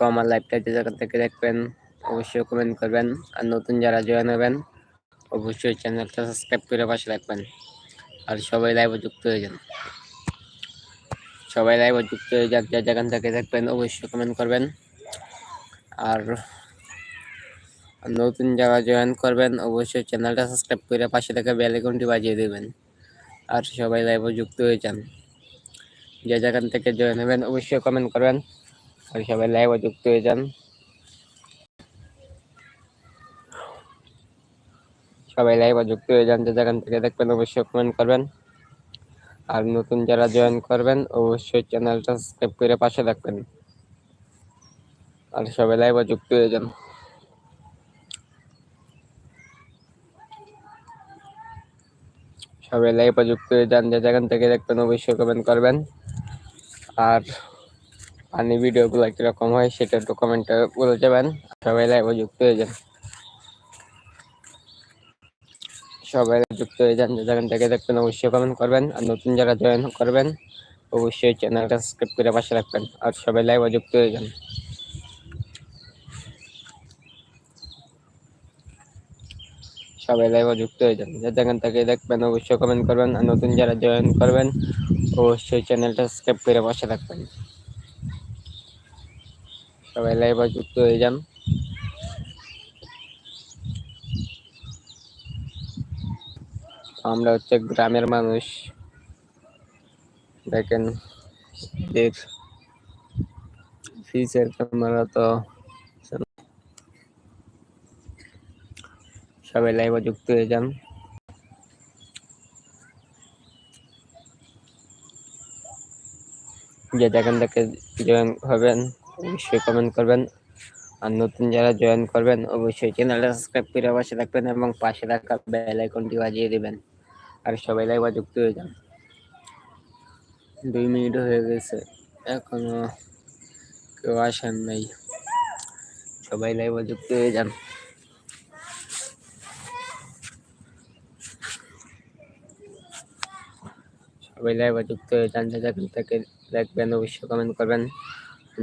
থাকো আমার লাইভটা যে জায়গা থেকে দেখবেন, অবশ্যই কমেন্ট করবেন। আর নতুন যারা জয়েন হবেন, অবশ্যই চ্যানেলটা সাবস্ক্রাইব করে পাশে রাখবেন আর সবাই লাইভে যুক্ত হয়ে যান। সবাই লাইভে যুক্ত হয়ে যান যে যেখান থেকে দেখবেন, অবশ্যই কমেন্ট করবেন। আর আর নতুন যারা জয়েন করবেন, অবশ্যই চ্যানেলটা সাবস্ক্রাইব করে পাশে থাকা বেল আইকনটি বাজিয়ে দেবেন। আর সবাই লাইভে যুক্ত হয়ে যান। যে যেখান থেকে জয়েন হবেন, অবশ্যই কমেন্ট করবেন। আর সবাই লাইভে যুক্ত হয়ে যান। সবাই লাইভে যুক্ত হয়ে যান, যে যেখান থেকে দেখবেন অবশ্যই কমেন্ট করবেন। আর নতুন যারা জয়েন করবেন, অবশ্যই চ্যানেলটা সাবস্ক্রাইব করে পাশে রাখবেন আর সবাই লাইভে যুক্ত হয়ে যান। সবাই লাইভে যুক্ত হয়ে যান, যে যেখান থেকে দেখবেন অবশ্যই কমেন্ট করবেন। আর পানি ভিডিওগুলো কীরকম হয় সেটা একটু কমেন্টে বলে যাবেন। সবাই লাইভে যুক্ত হয়ে যান। সবাই যুক্ত হয়ে যান যেখান থেকে দেখবেন অবশ্যই কমেন্ট করবেন। আর নতুন যারা জয়েন করবেন, অবশ্যই চ্যানেলটা সাবস্ক্রাইব করে পাশে রাখবেন। আর সবাই লাইভে যুক্ত হয়ে যান। সবাই লাইভে যুক্ত হয়ে যান। যেখান থেকে দেখবেন অবশ্যই কমেন্ট করবেন। আর নতুন যারা জয়েন করবেন, অবশ্যই চ্যানেলটা সাবস্ক্রাইব করে পাশে রাখবেন। সবাই লাইভে যুক্ত হয়ে যান। আমরা হচ্ছে গ্রামের মানুষ। দেখেন ফিচার ক্যামেরা তো সবাই লাইভে যুক্ত হয়ে যান। যে যেখান থেকে জয়েন হবেন অবশ্যই কমেন্ট করবেন। আর নতুন যারা জয়েন করবেন, অবশ্যই চ্যানেলটা সাবস্ক্রাইব করে পাশে রাখবেন এবং পাশে রাখা বেল আইকনটি বাজিয়ে দেবেন। আর সবাই লাইভে যুক্ত হয়ে যান। দুই মিনিট হয়ে গেছে, এখনও কেউ আসেন নাই। সবাই লাইভে যুক্ত হয়ে যান। সবাই লাইভে যুক্ত হয়ে যান, যে যেখান থেকে দেখবেন, অবশ্যই কমেন্ট করবেন।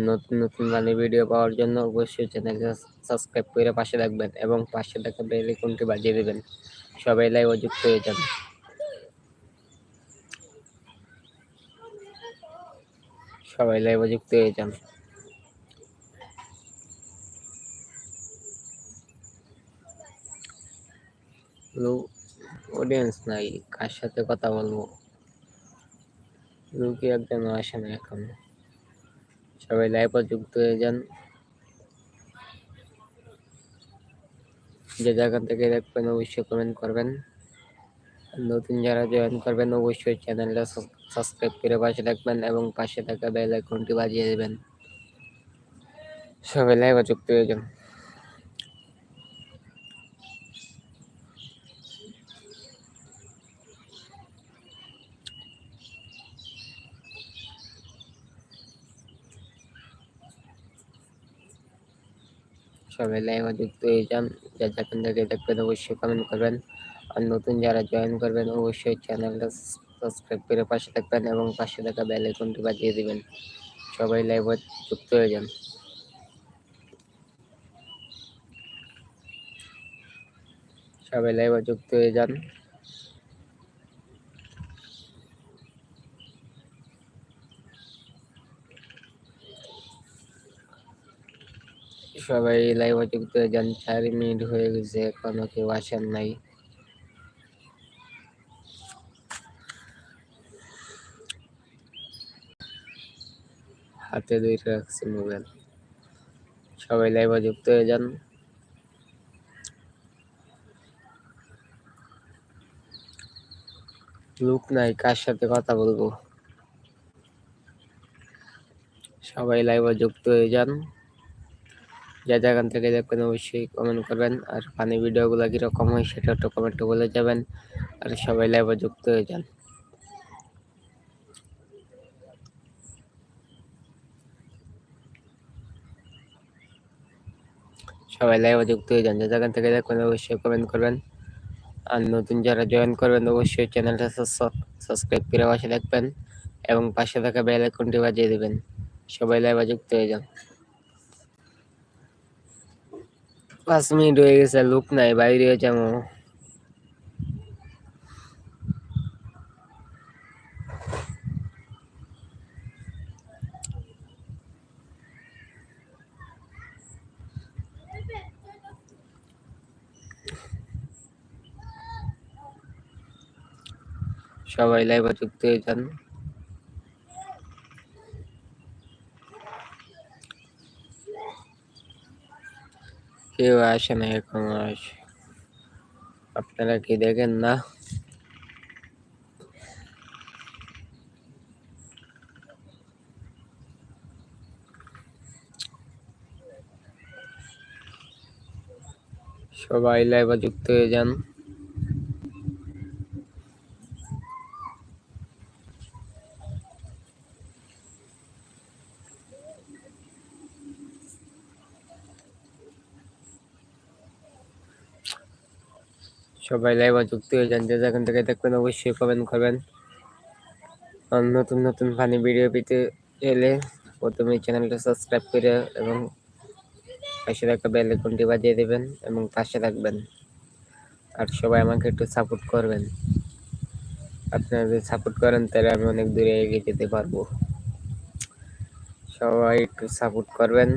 নতুন নতুন মানে ভিডিও পাওয়ার জন্য অবশ্যই চ্যানেলটা সাবস্ক্রাইব করে পাশে রাখবেন এবং পাশে থাকা বেল আইকনটি বাজিয়ে দেবেন। সবাই লাইভে যুক্ত হয়ে যান। সবাই লাইভ যুক্ত হয়ে যান। অডিয়েন্স নাই, কার সাথে কথা বলব? রুকি একজন আসে না এখন। সবাই লাইভে যুক্ত হয়ে যান। যে যেখান থেকে দেখবেন অবশ্যই কমেন্ট করবেন। নতুন যারা জয়েন করবেন, অবশ্যই চ্যানেলটা সাবস্ক্রাইব করে পাশে রাখবেন এবং পাশে থাকা বেল আইকনটি বাজিয়ে দেবেন। সবাই লাইভ যুক্ত হয়ে যান। সবাই লাইভে যুক্ত হয়ে যান। যা যখন থেকে দেখবেন অবশ্যই কমেন্ট করবেন। আর নতুন যারা জয়েন করবেন, অবশ্যই চ্যানেলটা সাবস্ক্রাইব করে পাশে থাকবেন এবং পাশে থাকা বেল আইকনটি বাজিয়ে দিবেন। সবাই লাইভে যুক্ত হয়ে যান। সবাই লাইভে যুক্ত হয়ে যান। সবাই লাইভে যুক্ত হয়ে যান, চার মিনিট হয়ে গেছে, এখনও কেউ আসেন নাই। হাতে দুই রাখছি মোবাইল। সবাই লাইভে যুক্ত হয়ে যান। লোক নাই, কার সাথে কথা বলব? সবাই লাইভে যুক্ত হয়ে যান। যা যেখান থেকে দেখবেন অবশ্যই কমেন্ট করবেন। আর ফানি ভিডিওগুলো কীরকম হয় সেটা একটু কমেন্টে বলে যাবেন। আর সবাই লাইভে যুক্ত হয়ে যান। সবাই লাইভে যুক্ত হয়ে যান। যে যেখান থেকে দেখবেন অবশ্যই কমেন্ট করবেন। আর নতুন যারা জয়েন করবেন, অবশ্যই চ্যানেলটা সাবস্ক্রাইব করে পাশে দেখবেন এবং পাশে থাকা বেল আইকনটি বাজিয়ে দেবেন। সবাই লাইভে যুক্ত হয়ে যান। পাঁচ মিনিট হয়ে গেছে লোক নাই বাইরে যাব। সবাই লাইভে যুক্ত হয়ে যান। কেউ আসে না এখন আসে। আপনারা কি দেখেন না? সবাই লাইভে যুক্ত হয়ে যান। সবাই লাইভে যুক্ত হয়ে যান, যে যেখান থেকে দেখবেন অবশ্যই কমেন্ট করবেন। আর নতুন নতুন ফানি ভিডিও পেতে এলে প্রথমে চ্যানেলটা সাবস্ক্রাইব করে এবং পাশে থাকা বেল আইকনটি বাজিয়ে দেবেন এবং পাশে থাকবেন। আর সবাই আমাকে একটু সাপোর্ট করবেন। আপনারা যদি সাপোর্ট করেন, তাহলে আমি অনেক দূরে এগিয়ে যেতে পারব। সবাই একটু সাপোর্ট করবেন।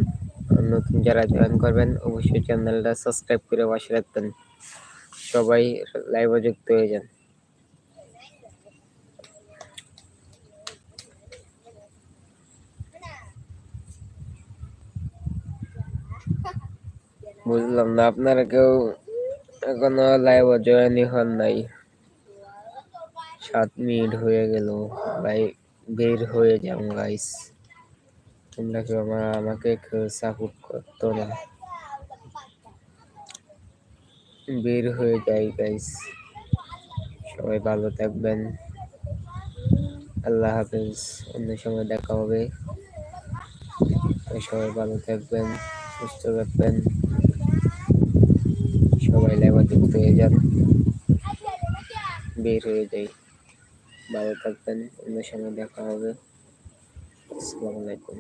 নতুন যারা জয়েন করবেন, অবশ্যই চ্যানেলটা সাবস্ক্রাইব করে পাশে রাখবেন। সবাই লাইভে যুক্ত হয়ে যান। বুঝলাম না, আপনারা কেউ এখনও লাইভে জয়েনই হন নাই। সাত মিনিট হয়ে গেল, ভাই বের হয়ে যাও গাইস তোমরা কেউ আমার, আমাকে কেউ সাপোর্ট করতো না। বের হয়ে যাই গাইস সবাই ভালো থাকবেন। আল্লাহ হাফেজ। অন্য সময় দেখা হবে। সবাই ভালো থাকবেন, সুস্থ থাকবেন। সবাই লাইভে যুক্ত হয়ে যান। বের হয়ে যাই। ভালো থাকবেন। অন্য সময় দেখা হবে। আসসালামু আলাইকুম।